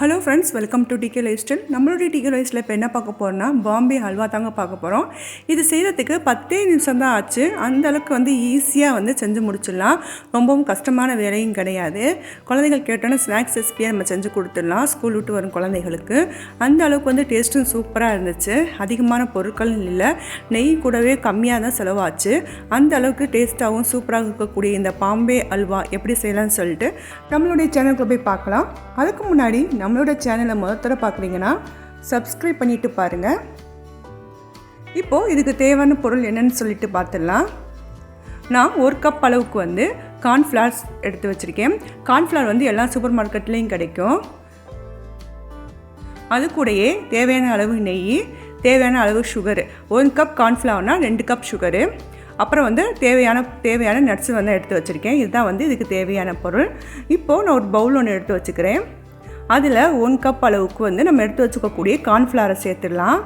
Hello friends welcome to DK lifestyle நம்மளுடைய DK லைஃப்ஸில் இப்போ என்ன பார்க்க போகிறோம்னா பாம்பே ஹல்வா தாங்க பார்க்க போகிறோம் இது செய்கிறதுக்கு பத்தே நிமிஷம் தான் ஆச்சு. அந்த அளவுக்கு வந்து ஈஸியாக வந்து செஞ்சு முடிச்சிடலாம். ரொம்பவும் கஷ்டமான வேலையும் கிடையாது. குழந்தைகள் கேட்டோன்னா ஸ்நாக்ஸ் ரெசிபியாக நம்ம செஞ்சு கொடுத்துடலாம். ஸ்கூல் விட்டு வரும் குழந்தைகளுக்கு. அந்த அளவுக்கு வந்து டேஸ்ட்டும் சூப்பராக இருந்துச்சு. அதிகமான பொருட்கள் இல்லை. நெய் கூடவே கம்மியாக தான் செலவாச்சு. அந்த அளவுக்கு டேஸ்ட்டாகவும் சூப்பராக இருக்கக்கூடிய இந்த பாம்பே அல்வா எப்படி செய்யலாம்னு சொல்லிட்டு நம்மளுடைய சேனலுக்கு போய் பார்க்கலாம். அதுக்கு முன்னாடி நம்மளோட சேனலை முதத்தர பார்க்குறீங்கன்னா சப்ஸ்கிரைப் பண்ணிட்டு பாருங்கள் இப்போது இதுக்கு தேவையான பொருள் என்னன்னு சொல்லிட்டு பார்த்துடலாம். நான் ஒரு கப் அளவுக்கு வந்து கார்ன்ஃப்ளவர்ஸ் எடுத்து வச்சுருக்கேன். கார்ன்ஃப்ளவர் வந்து எல்லா சூப்பர் மார்க்கெட்லேயும் கிடைக்கும். அது கூடயே தேவையான அளவு நெய் தேவையான அளவு சுகரு ஒரு கப் கார்ன்ஃப்ளவர்னால் ரெண்டு கப் சுகரு அப்புறம் வந்து தேவையான தேவையான நட்ஸு வந்து எடுத்து வச்சுருக்கேன். இதுதான் வந்து இதுக்கு தேவையான பொருள். இப்போது நான் ஒரு பவுல் ஒன்று எடுத்து வச்சுக்கிறேன். அதில் ஒன் கப் அளவுக்கு வந்து நம்ம எடுத்து வச்சுக்கக்கூடிய கார்ன்ஃப்ளவரை சேர்த்துடலாம்.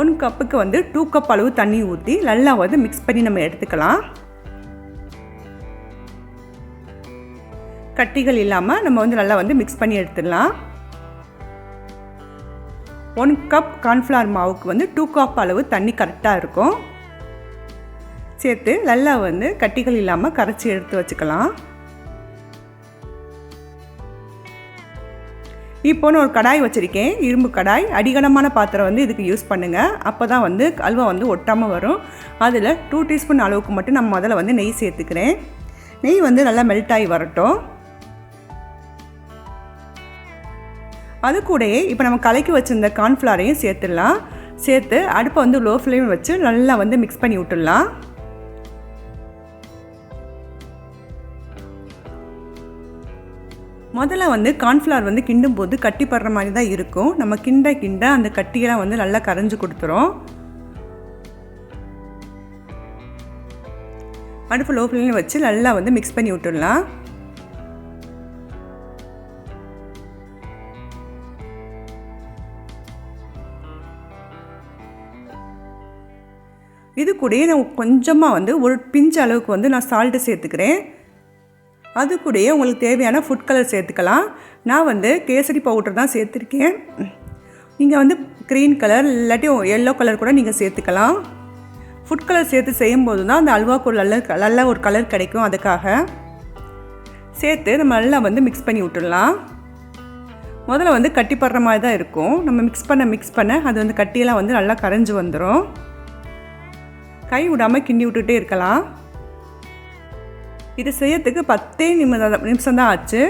ஒன் கப்புக்கு வந்து டூ கப் அளவு தண்ணி ஊற்றி நல்லா வந்து மிக்ஸ் பண்ணி நம்ம எடுத்துக்கலாம். கட்டிகள் இல்லாமல் நம்ம வந்து நல்லா வந்து மிக்ஸ் பண்ணி எடுத்துடலாம். ஒன் கப் கார்ன்ஃப்ளவர் மாவுக்கு வந்து டூ கப் அளவு தண்ணி கரெக்டாக இருக்கும். சேர்த்து நல்லா வந்து கட்டிகள் இல்லாமல் கரைச்சி எடுத்து வச்சுக்கலாம். இப்போன்னு ஒரு கடாய் வச்சுருக்கேன். இரும்பு கடாய். அடிகனமான பாத்திரம் வந்து இதுக்கு யூஸ் பண்ணுங்கள் அப்போ தான் வந்து அல்வா வந்து ஒட்டாமல் வரும். அதில் டூ டீஸ்பூன் அளவுக்கு மட்டும் நான் முதல்ல வந்து நெய் சேர்த்துக்கிறேன். நெய் வந்து நல்லா மெல்ட் ஆகி வரட்டும். அது கூடயே இப்போ நம்ம கலக்கி வச்சுருந்த கார்ன்ஃப்ளாரையும் சேர்த்துடலாம். சேர்த்து அடுப்பை வந்து லோ ஃப்ளேம் வச்சு நல்லா வந்து மிக்ஸ் பண்ணி விட்டுடலாம். முதல்ல வந்து கார்ன்ஃப்ளவர் வந்து கிண்டும் போது கட்டி படுற மாதிரி தான் இருக்கும். நம்ம கிண்ட கிண்ட அந்த கட்டியெல்லாம் வந்து நல்லா கரைஞ்சி கொடுத்துரும். அடுப்பு லோ ஃப்ளேமில் வச்சு நல்லா வந்து மிக்ஸ் பண்ணி விட்டுடலாம். இது கூடயே நான் கொஞ்சமாக வந்து ஒரு பிஞ்ச் அளவுக்கு வந்து நான் சால்ட்டு சேர்த்துக்கிறேன். அது கூடயே உங்களுக்கு தேவையான ஃபுட் கலர் சேர்த்துக்கலாம். நான் வந்து கேசரி பவுடர் தான் சேர்த்துருக்கேன். நீங்கள் வந்து க்ரீன் கலர் இல்லாட்டி எல்லோ கலர் கூட நீங்கள் சேர்த்துக்கலாம். ஃபுட் கலர் சேர்த்து செய்யும்போது தான் அந்த அல்வாக்கு ஒரு நல்ல நல்ல ஒரு கலர் கிடைக்கும் அதுக்காக. சேர்த்து நம்ம நல்லா வந்து மிக்ஸ் பண்ணி விட்டுடலாம். முதல்ல வந்து கட்டி படுற மாதிரி தான் இருக்கும். நம்ம மிக்ஸ் பண்ண மிக்ஸ் பண்ண அது வந்து கட்டியெல்லாம் வந்து நல்லா கரைஞ்சி வந்துடும் கை விடாமல் கிண்டி விட்டுட்டே இருக்கலாம். இது செய்யறதுக்கு பத்தே நிமிடம் நிமிஷம் தான் ஆச்சு.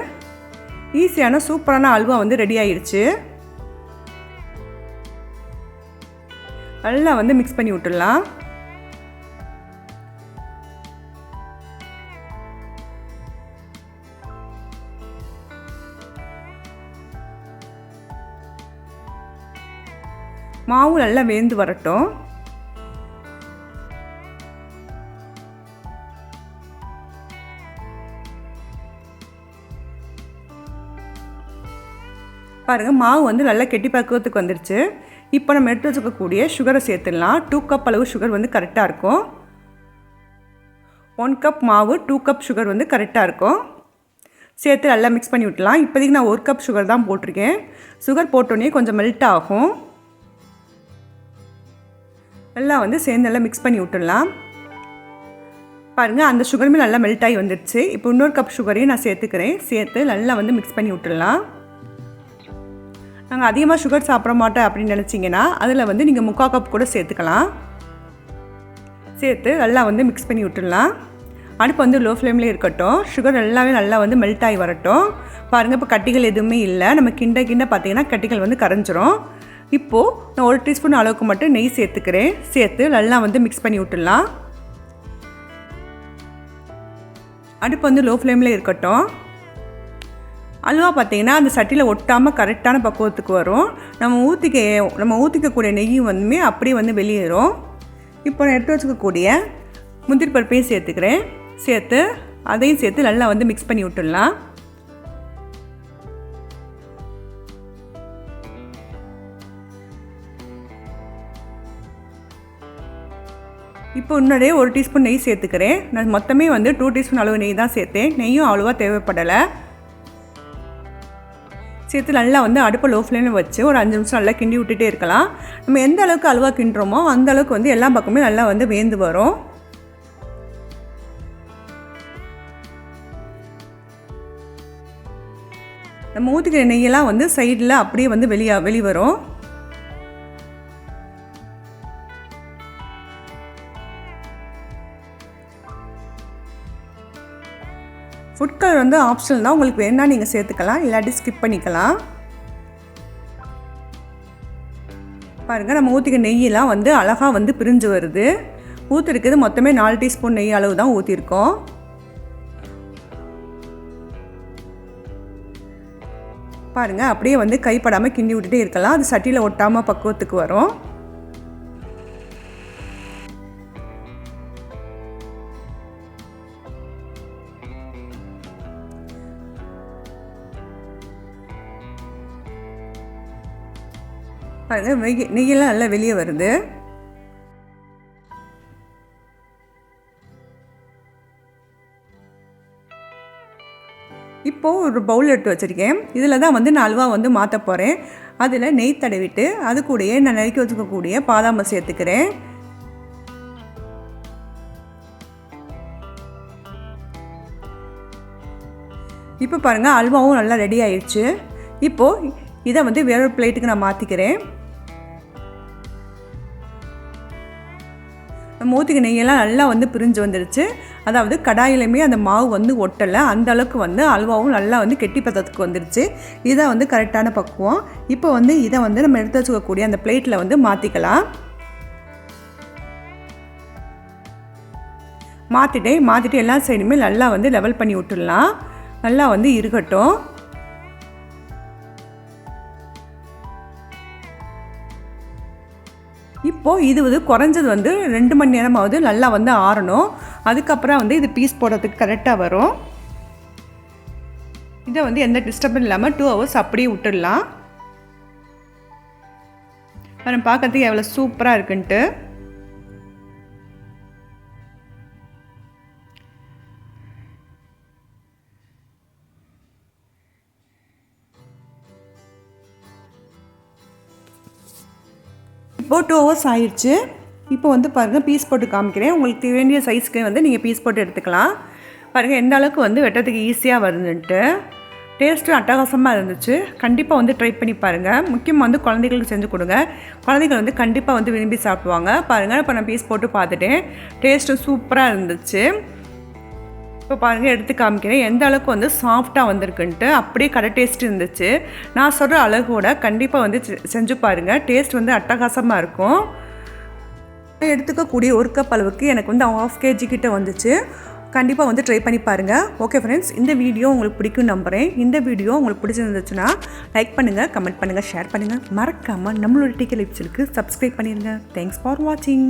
ஈஸியான சூப்பரான அல்வா வந்து ரெடி ஆயிடுச்சு. நல்லா வந்து மிக்ஸ் பண்ணி விட்டுடலாம். மாவு நல்லா வேந்து வரட்டும். பாருங்கள் மாவு வந்து நல்லா கெட்டி பக்குவத்துக்கு வந்துருச்சு. இப்போ நம்ம எடுத்து வச்சுக்கக்கூடிய சுகரை சேர்த்துடலாம். டூ கப் அளவு சுகர் வந்து கரெக்டாக இருக்கும். ஒன் கப் மாவு டூ கப் சுகர் வந்து கரெக்டாக இருக்கும். சேர்த்து நல்லா மிக்ஸ் பண்ணி விட்டலாம் இப்போதைக்கு நான் ஒரு கப் சுகர் தான் போட்டிருக்கேன். சுகர் போட்டோன்னே கொஞ்சம் மெல்ட் ஆகும். நல்லா வந்து சேர்ந்து நல்லா மிக்ஸ் பண்ணி விட்டுடலாம். பாருங்கள் அந்த சுகருமே நல்லா மெல்ட் ஆகி வந்துடுச்சு இப்போ இன்னொரு கப் சுகரையும் நான் சேர்த்துக்கிறேன். சேர்த்து நல்லா வந்து மிக்ஸ் பண்ணி விட்டுடலாம். நாங்கள் அதிகமாக சுகர் சாப்பிட மாட்டோம் அப்படின்னு நினச்சிங்கன்னா அதில் வந்து நீங்கள் முக்கால் கப் கூட சேர்த்துக்கலாம். சேர்த்து நல்லா வந்து மிக்ஸ் பண்ணி விட்டுடலாம். அடுப்பு வந்து லோ ஃப்ளேம்லேயே இருக்கட்டும். சுகர் எல்லாமே நல்லா வந்து மெல்ட் ஆகி வரட்டும். பாருங்கள் இப்போ கட்டிகள் எதுவுமே இல்லை. நம்ம கிண்ட கிண்ட பார்த்தீங்கன்னா கட்டிகள் வந்து கரைஞ்சிரும். இப்போது நான் ஒரு டீஸ்பூன் அளவுக்கு மட்டும் நெய் சேர்த்துக்கிறேன். சேர்த்து நல்லா வந்து மிக்ஸ் பண்ணி விட்டுடலாம். அடுப்பு வந்து லோ ஃப்ளேமில் இருக்கட்டும். அல்வா பார்த்திங்கன்னா அந்த சட்டியில் ஒட்டாமல் கரெக்டான பக்குவத்துக்கு வரும். நம்ம ஊற்றிக்க நம்ம ஊற்றிக்கக்கூடிய நெய்யும் வந்துமே அப்படியே வந்து வெளியேறும். இப்போ நான் எடுத்து வச்சுக்கக்கூடிய முந்திரி பருப்பையும் சேர்த்துக்கிறேன். சேர்த்து அதையும் சேர்த்து நல்லா வந்து மிக்ஸ் பண்ணி விட்டுடலாம். இப்போ இன்னொரு ஒரு டீஸ்பூன் நெய் சேர்த்துக்கிறேன். நான் மொத்தமே வந்து டூ டீஸ்பூன் அளவு நெய் தான் சேர்த்தேன். நெய்யும் அவ்வளோவா தேவைப்படலை. சேர்த்து நல்லா வந்து அடுப்பை லோ ஃப்ளேமில் வச்சு ஒரு அஞ்சு நிமிஷம் நல்லா கிண்டி விட்டுட்டே இருக்கலாம். நம்ம எந்த அளவுக்கு அல்வா கிண்டுறோமோ அந்த அளவுக்கு வந்து எல்லா பக்கமே நல்லா வந்து வேந்து வரும். நம்ம ஊற்றிக்கிற நெய்யெல்லாம் வந்து சைடில் அப்படியே வந்து வெளியாக வெளி ஃபுட் கலர் வந்து ஆப்ஷனல் தான். உங்களுக்கு வேணால் நீங்கள் சேர்த்துக்கலாம் இல்லாட்டி ஸ்கிப் பண்ணிக்கலாம். பாருங்கள் நம்ம ஊற்றிக்க நெய்யெல்லாம் வந்து அழகாக வந்து பிரிஞ்சு வருது. ஊற்றிருக்கிறது மொத்தமே நாலு டீஸ்பூன் நெய் அளவு தான் ஊற்றிருக்கோம் பாருங்கள் அப்படியே வந்து கைப்படாமல் கிண்டி விட்டுட்டே இருக்கலாம். அது சட்டியில் ஒட்டாமல் பக்குவத்துக்கு வரும். பாருங்கள் நெய் நெய்யெல்லாம் நல்லா வெளியே வருது. இப்போது ஒரு பவுல் எடுத்து வச்சுருக்கேன். இதில் தான் வந்து நான் அல்வா வந்து மாற்ற போகிறேன் அதில் நெய் தடவிட்டு அது கூடயே நான் நறுக்கி வச்சுக்கக்கூடிய பாதாமை சேர்த்துக்கிறேன். இப்போ பாருங்கள் அல்வாவும் நல்லா ரெடி ஆயிடுச்சு இப்போது இதை வந்து வேறொரு பிளேட்டுக்கு நான் மாற்றிக்கிறேன் மூத்துக்கு நெய்யெல்லாம் நல்லா வந்து பிரிஞ்சு வந்துடுச்சு அதாவது கடாயிலையுமே அந்த மாவு வந்து ஒட்டலை. அந்த அளவுக்கு வந்து அல்வாவும் நல்லா வந்து கெட்டி பதத்துக்கு வந்துடுச்சு இதை வந்து கரெக்டான பக்குவம். இப்போ வந்து இதை வந்து நம்ம எடுத்து வச்சுக்கக்கூடிய அந்த பிளேட்டில் வந்து மாற்றிக்கலாம் மாற்றிட்டேன் மாற்றிட்டு எல்லா சைடுமே நல்லா வந்து லெவல் பண்ணி விட்டுடலாம். நல்லா வந்து இருக்கட்டும். இப்போது இது வந்து குறைஞ்சது வந்து ரெண்டு மணி நேரமாவது நல்லா வந்து ஆறணும். அதுக்கப்புறம் வந்து இது பீஸ் போடுறதுக்கு கரெக்டாக வரும். இதை வந்து எந்த டிஸ்டர்பன் இல்லாமல் டூ ஹவர்ஸ் அப்படியே விட்டுடலாம். நம்ம பார்க்கறதுக்கு எவ்வளோ சூப்பராக இருக்குன்ட்டு. இப்போது டூ ஹவர்ஸ் ஆயிடுச்சு இப்போ வந்து பாருங்கள் பீஸ் போட்டு காமிக்கிறேன். உங்களுக்கு வேண்டிய சைஸ்க்கு வந்து நீங்கள் பீஸ் போட்டு எடுத்துக்கலாம். பாருங்கள் எந்த அளவுக்கு வந்து வெட்டுறதுக்கு ஈஸியாக வருதுன்ட்டு. டேஸ்ட்டும் அட்டகாசமாக இருந்துச்சு. கண்டிப்பாக வந்து ட்ரை பண்ணி பாருங்கள் முக்கியமாக வந்து குழந்தைகளுக்கு செஞ்சு கொடுங்க. குழந்தைகள் வந்து கண்டிப்பாக வந்து விரும்பி சாப்பிடுவாங்க. பாருங்கள் இப்போ நான் பீஸ் போட்டு பார்த்துட்டேன். டேஸ்ட்டும் சூப்பராக இருந்துச்சு. இப்போ பாருங்கள் எடுத்து காமிக்கிறேன். எந்த அளவுக்கு வந்து சாஃப்டாக வந்திருக்குன்ட்டு அப்படியே கடை டேஸ்ட் இருந்துச்சு. நான் சொல்கிற அழகோட கண்டிப்பாக வந்து செஞ்சு பாருங்கள் டேஸ்ட் வந்து அட்டகாசமாக இருக்கும். எடுத்துக்கக்கூடிய ஒரு கப் அளவுக்கு எனக்கு வந்து ஆஃப் கேஜி கிட்டே வந்துச்சு. கண்டிப்பாக வந்து ட்ரை பண்ணி பாருங்கள் ஓகே ஃப்ரெண்ட்ஸ் இந்த வீடியோ உங்களுக்கு பிடிக்கும் நம்புகிறேன் இந்த வீடியோ உங்களுக்கு பிடிச்சிருந்துச்சுன்னா லைக் பண்ணுங்கள் கமெண்ட் பண்ணுங்கள் ஷேர் பண்ணுங்கள் மறக்காமல் நம்மளோட டிக்கெட் லிப்ஸுக்கு சப்ஸ்கிரைப் பண்ணிடுங்க தேங்க்ஸ் ஃபார் வாட்சிங்